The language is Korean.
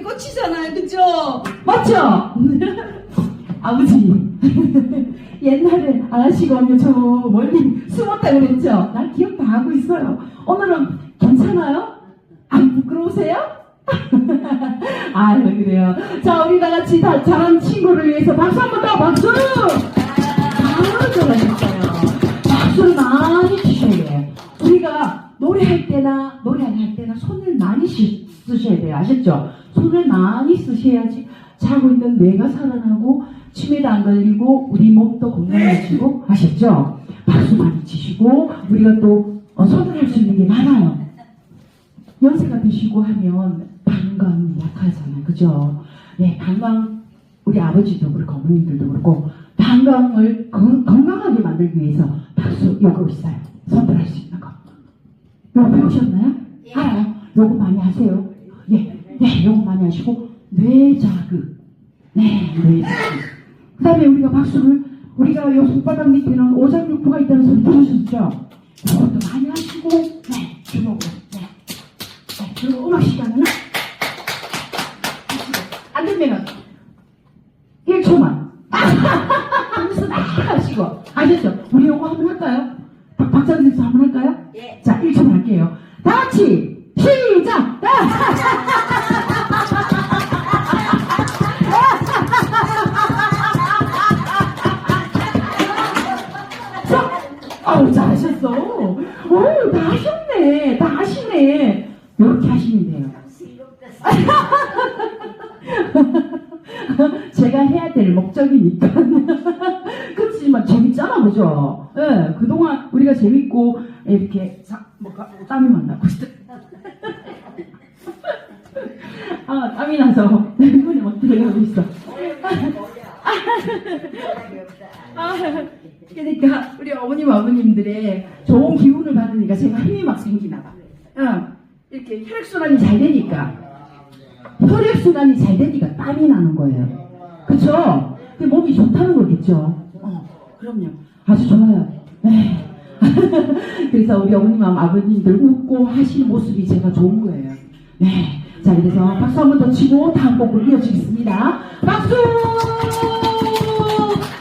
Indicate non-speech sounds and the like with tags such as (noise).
꽃이잖아요, 그죠? 맞죠? (laughs) 아버지 (laughs) 옛날에 아가씨가 오면 저 멀리 숨었다 그랬죠? 난 기억 다 하고 있어요. 오늘은 괜찮아요? 안 부끄러우세요? (laughs) 아유 그래요. 자 우리 다 같이 다 잘한 친구를 위해서 박수 한 번 더 박수. 아유 잘하셨어요. 박수를 많이 주셔야 돼요. 우리가 노래할 때나 노래 안 할 때나 손을 많이 쓰- 쓰셔야 돼요. 아셨죠? 손을 많이 쓰셔야지 자고 있는 뇌가 살아나고 치매도 안 걸리고 우리 몸도 건강해지고 아셨죠? 박수 많이 치시고 우리가 또 어, 손을 할 수 있는 게 많아요. 연세가 드시고 하면 방광이 약하잖아요. 그죠? 네, 방광, 우리 아버지도 그렇고 어머님들도 그렇고 방광을 건, 건강하게 만들기 위해서 박수 요거 있어요. 선택할 수 있는 거. 요거 배우셨나요? 알아요? 요거 많이 하세요. 네, 네, 요거 많이 하시고 뇌자극. 네, 뇌자극. 그 다음에 우리가 박수를 우리가 요 손바닥 밑에는 오장육부가 있다는 소리 들으셨죠? 그것도 많이 하시고 네, 주먹으로 네. 네, 그리고 음악 시간은 안 되면은 1초만 (laughs) 하면서 막 하시고 아셨죠? 우리 요거 한번 할까요? 박, 박찬 선수 한번 할까요? 예. 자 1초만 할게요 다 같이 시작! (laughs) 아우 잘하셨어 오, 다 하셨네 다 하시네 이렇게 하시면 돼요 (laughs) 제가 해야 될 목적이니까. (laughs) 그렇지만 재밌잖아, 그죠? 예, 그동안 우리가 재밌고, 이렇게, 자, 뭐, 가- 땀이 막 나고 있어. (laughs) 아, 땀이 나서, 눈이 막 들어가고 있어. 아, 그러니까, 우리 어머님, 아버님들의 좋은 기운을 받으니까 제가 힘이 막 생기나 봐. 응, 이렇게 혈액순환이 잘 되니까. 혈액순환이 잘 되니까 땀이 나는 거예요. 그쵸? 그 몸이 좋다는 거겠죠? 어, 그럼요. 아주 좋아요. (laughs) 그래서 우리 어머님, 아버님들 웃고 하시는 모습이 제가 좋은 거예요. 네. 자, 그래서 박수 한 번 더 치고 다음 곡으로 이어지겠습니다. 박수!